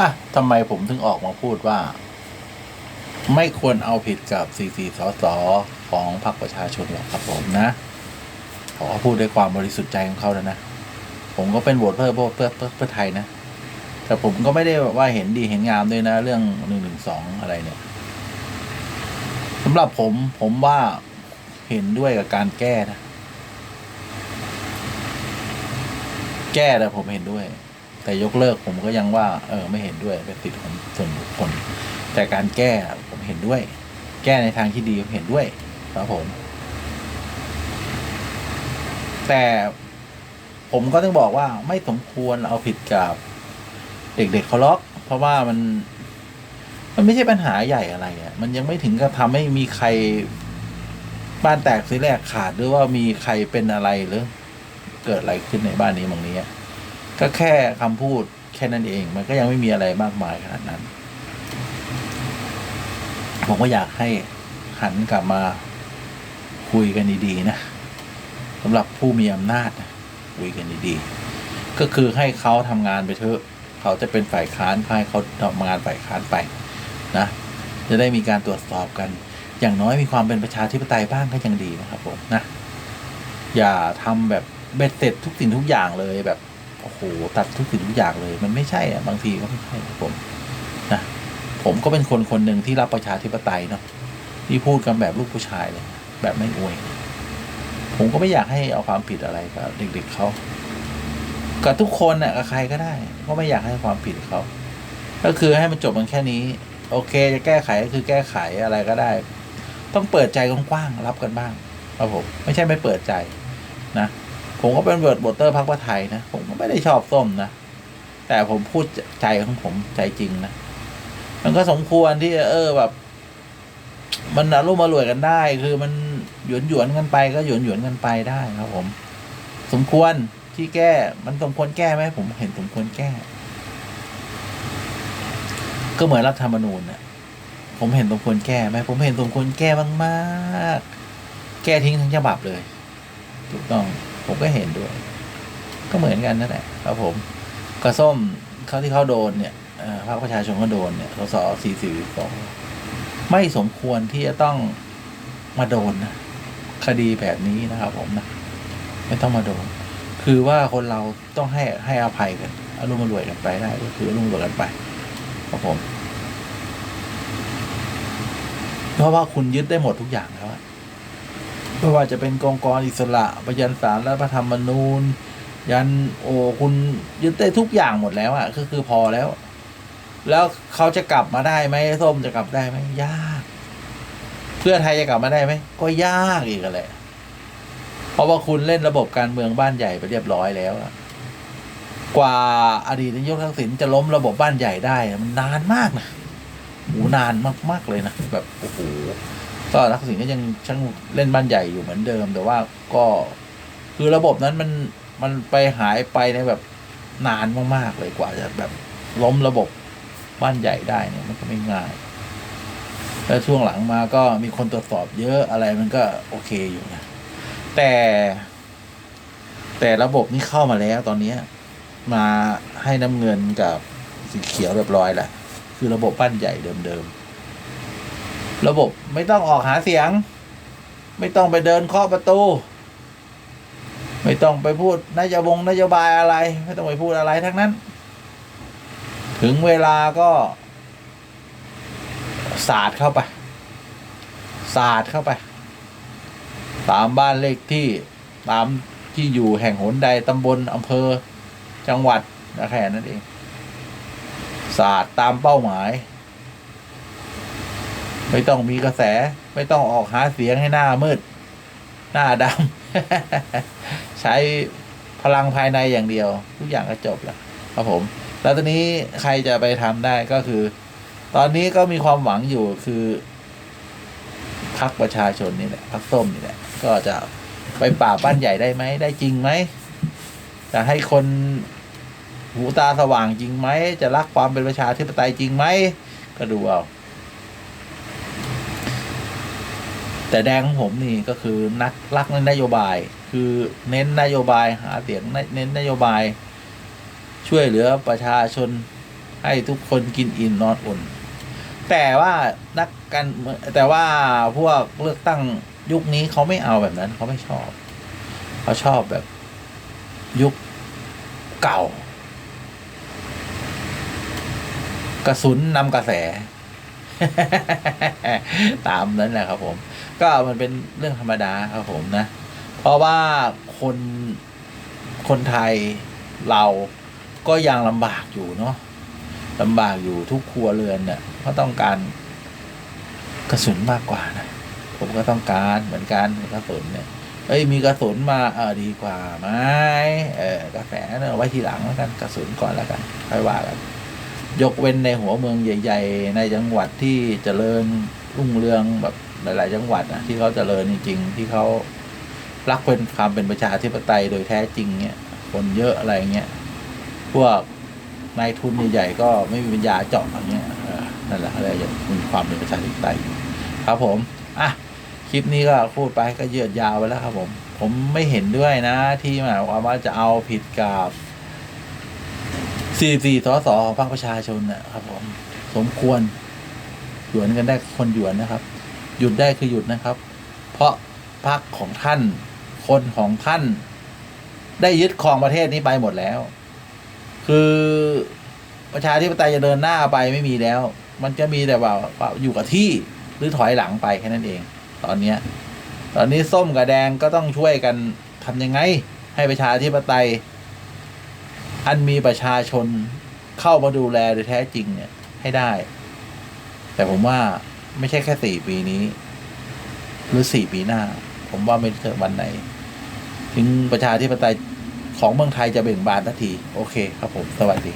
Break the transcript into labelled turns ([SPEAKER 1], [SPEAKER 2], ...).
[SPEAKER 1] อะทำไมผมถึงออกมาพูดว่า ไม่ควรเอาผิดกับสีสีสสของพรรคประชาชนหรอกครับผมนะเขาก็พูดด้วยความบริสุทธิ์ใจของเขาแล้วนะ ผมก็เป็นโหวตเพื่อเพื่อเพื่อเพื่อเพื่อไทยนะ แต่ผมก็ไม่ได้แบบว่าเห็นดีเห็นงามด้วยนะ เรื่องหนึ่งหนึ่งสองอะไรเนี่ยสำหรับผมผมว่าเห็นด้วยกับการแก้นะ แก้แต่ผมเห็นด้วย แต่ยกเลิกผมก็ยังว่า เออไม่เห็นด้วยเป็นสิทธิของส่วนบุคคลแต่การแก้ผมเห็นด้วย แก้ในทางที่ดีผมเห็นด้วยครับผมแต่ผมก็ต้องบอกว่าไม่สมควรเอาผิดกับเด็กๆเขาล็อก เพราะว่ามันมันไม่ใช่ปัญหาใหญ่อะไรอะ่ะ มันยังไม่ถึงกับทำให้มีใครบ้านแตกซื้อแรกขาดหรือว่ามีใครเป็นอะไรหรือ เกิดอะไรขึ้นในบ้านนี้บางนี้ ก็แค่คำพูดแค่นั้นเอง มันก็ยังไม่มีอะไรมากมายขนาดนั้น ผมก็อยากให้หันกลับมาคุยกันดีๆนะสำหรับผู้มีอำนาจคุยกันดีๆ ก็คือให้เขาทำงานไปเถอะเขาจะเป็นฝ่ายค้านให้เขาทำงานฝ่ายค้านไปนะจะได้มีการตรวจสอบกัน อย่างน้อยมีความเป็นประชาธิปไตยบ้างก็ยังดีนะครับผมนะ อย่าทำแบบเบ็ดเสร็จทุกสิ่งทุกอย่างเลยแบบ โอ้โหตัดทุกสิ่งทุกอย่างเลย มันไม่ใช่อะบางทีก็ไม่ใช่ผมนะผมก็เป็นคนคนหนึ่งที่รับประชาธิปไตยเนาะที่พูดกันแบบลูกผู้ชายเลย แบบไม่อวย ผมก็ไม่อยากให้เอาความผิดอะไรกับเด็กๆเขากับทุกคนน่ะกับใครก็ได้ ก็ไม่อยากให้ความผิดเขา ก็คือให้มันจบมันแค่นี้ โอเค จะแก้ไขก็คือแก้ไขอะไรก็ได้ ต้องเปิดใจกว้างๆรับกันบ้างครับผมไม่ใช่ไม่เปิดใจนะ ผมก็เป็นเวิร์ดบอเตอร์พักประไทยนะ ผมก็ไม่ได้ชอบส้มนะ แต่ผมพูดใจของผมใจจริงนะ มันก็สมควรที่เออแบบ มันอารมณ์มารวยกันได้ คือมันหยวนหยวนกันไปก็หยวนหยวนกันไปได้ครับผม สมควรที่แก้ มันสมควรแก้ไหมผมเห็นสมควรแก้ ก็เหมือนรัฐธรรมนูญเนี่ยผมเห็นสมควรแก้ไหมผมเห็นสมควรแก้มากๆแก้ทิ้งทั้งฉบับเลย ถูกต้อง ผมก็เห็นด้วย ก็เหมือนกันนั่นแหละครับผมกระส้มเขาที่เขาโดนเนี่ยพรรคประชาชนก็โดนเนี่ยสสสี่สี่สองไม่สมควรที่จะต้องมาโดนนะคดีแบบนี้นะครับ ผมนะไม่ต้องมาโดน คือว่าคนเราต้องให้ให้อภัยกันอารมณ์รวยกันไปได้ก็คืออารมณ์รวยกันไปครับผม เพราะว่าคุณยึดได้หมดทุกอย่างแล้วอะ ไม่ว่าจะเป็นกองกรอิสระไปยันสารรัฐธรรมนูญ ยันโอคุณยึดได้ทุกอย่างหมดแล้วอะก็คือพอแล้ว แล้วเขาจะกลับมาได้ไหมส้มจะกลับได้ไหมยาก เพื่อไทยจะกลับมาได้ไหมก็ยากอีกแหละเพราะว่าคุณเล่นระบบการเมืองบ้านใหญ่ไปเรียบร้อยแล้วกว่าอดีตนายกทักษิณจะล้มระบบบ้านใหญ่ได้มันนานมากนะโหนานมากๆเลยนะแบบโอ้โห ก็ทักษิณก็ยังช่างเล่นบ้านใหญ่อยู่เหมือนเดิม แต่ว่าก็คือระบบนั้นมันมันไปหายไปในแบบนานมากๆเลยกว่าจะแบบล้มระบบบ้านใหญ่ได้เนี่ยมันก็ไม่ง่าย แล้วช่วงหลังมาก็มีคนตรวจสอบเยอะอะไรมันก็โอเคอยู่นะ แต่ แต่ระบบนี้เข้ามาแล้วตอนนี้มาให้น้ำเงินกับสีเขียวเรียบร้อยแล้วคือระบบบ้านใหญ่เดิมๆ ระบบไม่ต้องออกหาเสียง ไม่ต้องไปเดินเคาะประตู ไม่ต้องไปพูดนโยบงนโยบายอะไร ไม่ต้องไปพูดอะไรทั้งนั้น ถึงเวลาก็สาดเข้าไปสาดเข้าไป ตามบ้านเลขที่ตามที่อยู่แห่งหนใดตำบลอำเภอจังหวัดนะแค่นั้นเองศาสตร์ตามเป้าหมาย ไม่ต้องมีกระแส ไม่ต้องออกหาเสียงให้หน้ามืด หน้าดำใช้พลังภายในอย่างเดียว ทุกอย่างก็จบแล้วครับผม แล้วตอนนี้ใครจะไปทำได้ก็คือ ตอนนี้ก็มีความหวังอยู่คือพักประชาชนนี่แหละพักส้มนี่แหละ ก็จะไปปราบบ้านใหญ่ได้ไหม ได้จริงไหมจะให้คนหูตาสว่างจริงไหม จะรักความเป็นประชาธิปไตยจริงไหม ก็ดูเอา แต่แดงของผมนี่ก็คือนักรักในนโยบาย คือเน้นนโยบายหาเสียงเน้นนโยบาย ช่วยเหลือประชาชนให้ทุกคนกินอิ่มนอนอุ่น แต่ว่านักการแต่ว่าพวกเลือกตั้งยุคนี้เขาไม่เอาแบบนั้น เขาไม่ชอบเขาชอบแบบยุคเก่า กระสุนนำกระแส ตามนั้นแหละครับผม ก็มันเป็นเรื่องธรรมดาครับผมนะ เพราะว่าคนคนไทยเราก็ยังลำบากอยู่เนาะลำบากอยู่ทุกครัวเรือนเนี่ยก็ต้องการกระสุนมากกว่านะผมก็ต้องการเหมือนกันกระสุนเนี่ยเอ้ยมีกระสุนมาเออดีกว่าไหมเออกระแสเนอาไว้ทีหลังแล้วกันกระสุนก่อนแล้วกันค่อยว่ากันยกเว้นในหัวเมืองใหญ่ ๆ ในจังหวัดที่เจริญรุ่งเรืองแบบ หลาย ๆ จังหวัดนะที่เขาเจริญจริง ๆ ที่เขารักเป็นความเป็นประชาธิปไตยโดยแท้จริงเนี่ยคนเยอะอะไรเงี้ยพวกนายทุนใหญ่ๆก็ไม่มีปัญญาเจาะอย่างเงี้ยนั่นแหละอะไรอย่างมีความเป็นประชาธิปไตยครับผมอะคลิปนี้ก็พูดไปก็ยืดยาวไปแล้วครับผม ผมไม่เห็นด้วยนะที่หมายความว่าจะเอาผิดกับสี่สี่สสของพรรคประชาชนนะครับผม สมควรหยวนกันได้คนหยวนนะครับ หยุดได้คือหยุดนะครับ เพราะพรรคของท่าน คนของท่าน ได้ยึดครองประเทศนี้ไปหมดแล้ว คือประชาธิปไตยจะเดินหน้าไปไม่มีแล้ว มันจะมีแต่ว่าว่าอยู่กับที่หรือถอยหลังไปแค่นั้นเอง ตอนเนี้ยตอนนี้ส้มกับแดงก็ต้องช่วยกันทำยังไง ให้ประชาธิปไตย อันมีประชาชนเข้ามาดูแลโดยแท้จริงเนี่ยให้ได้ แต่ผมว่า ไม่ใช่แค่สี่ปีนี้ หรือสี่ปีหน้า ผมว่าไม่เจอวันไหน ถึงประชาธิปไตยของเมืองไทยจะเบ่งบานสักที โอเคครับผม สวัสดี